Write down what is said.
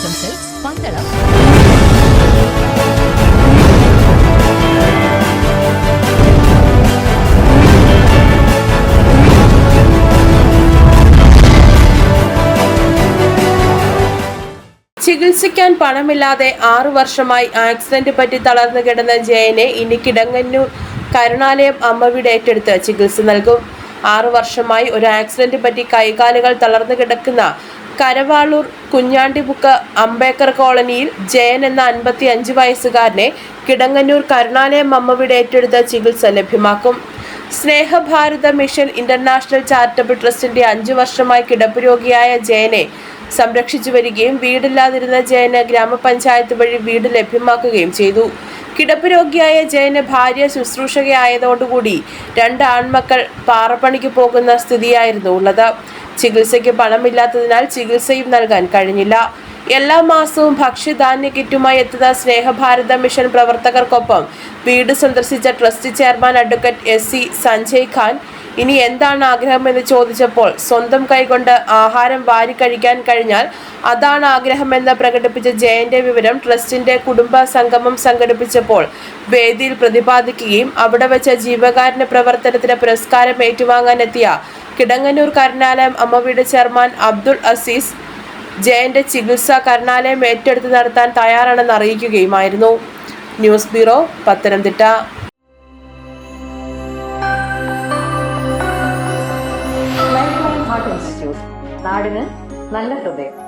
Tourism Pandalam ചികിത്സിക്കാൻ പണമില്ലാതെ ആറു വർഷമായി ആക്സിഡന്റ് പറ്റി തളർന്നു കിടന്ന ജയനെ ഇനി കിടങ്ങന്നൂർ കരുണാലയം അമ്മവിടെ ഏറ്റെടുത്ത് ചികിത്സ നൽകും. ആറു വർഷമായി ഒരു ആക്സിഡന്റ് പറ്റി കൈകാലുകൾ തളർന്നു കിടക്കുന്ന കരവാളൂർ കുഞ്ഞാണ്ടിമുക്ക് അംബേക്കർ കോളനിയിൽ ജയൻ എന്ന അൻപത്തി അഞ്ച് വയസ്സുകാരനെ കിടങ്ങന്നൂർ കരുണാലയം അമ്മവിടെ ഏറ്റെടുത്ത് ചികിത്സ ലഭ്യമാക്കും. സ്നേഹഭാരത മിഷൻ ഇന്റർനാഷണൽ ചാരിറ്റബിൾ ട്രസ്റ്റിന്റെ അഞ്ചു വർഷമായി കിടപ്പ് രോഗിയായ ജയനെ സംരക്ഷിച്ചു വരികയും വീടില്ലാതിരുന്ന ജയന് ഗ്രാമപഞ്ചായത്ത് വഴി വീട് ലഭ്യമാക്കുകയും ചെയ്തു. കിടപ്പ് രോഗിയായ ജയന് ഭാര്യ ശുശ്രൂഷകയായതോടുകൂടി രണ്ട് ആൺമക്കൾ പാറപ്പണിക്ക് പോകുന്ന സ്ഥിതിയായിരുന്നു ഉള്ളത്. ചികിത്സയ്ക്ക് പണമില്ലാത്തതിനാൽ ചികിത്സയും നൽകാൻ കഴിഞ്ഞില്ല. എല്ലാ മാസവും ഭക്ഷ്യധാന്യ കിറ്റുമായി എത്തുന്ന സ്നേഹഭാരത മിഷൻ പ്രവർത്തകർക്കൊപ്പം വീട് സന്ദർശിച്ച trust chairman advocate S C Sanjay Khan ഇനി എന്താണ് ആഗ്രഹമെന്ന് ചോദിച്ചപ്പോൾ സ്വന്തം കൈകൊണ്ട് ആഹാരം വാരി കഴിക്കാൻ കഴിഞ്ഞാൽ അതാണ് ആഗ്രഹമെന്ന് പ്രകടിപ്പിച്ച ജയന്റെ വിവരം ട്രസ്റ്റിന്റെ കുടുംബ സംഗമം സംഘടിപ്പിച്ചപ്പോൾ വേദിയിൽ പ്രതിപാദിക്കുകയും അവിടെ വെച്ച ജീവകാരുണ്യ പ്രവർത്തനത്തിന് പുരസ്കാരം ഏറ്റുവാങ്ങാനെത്തിയ കിടങ്ങന്നൂർ കരുണാലയം അമ്മവീട് ചെയർമാൻ അബ്ദുൾ അസീസ് ജയന്റെ ചികിത്സ കരുണാലയം ഏറ്റെടുത്ത് നടത്താൻ തയ്യാറാണെന്ന് അറിയിക്കുകയുമായിരുന്നു. News bureau Pathanamthitta. നാടിന് നല്ല ഹൃദയം.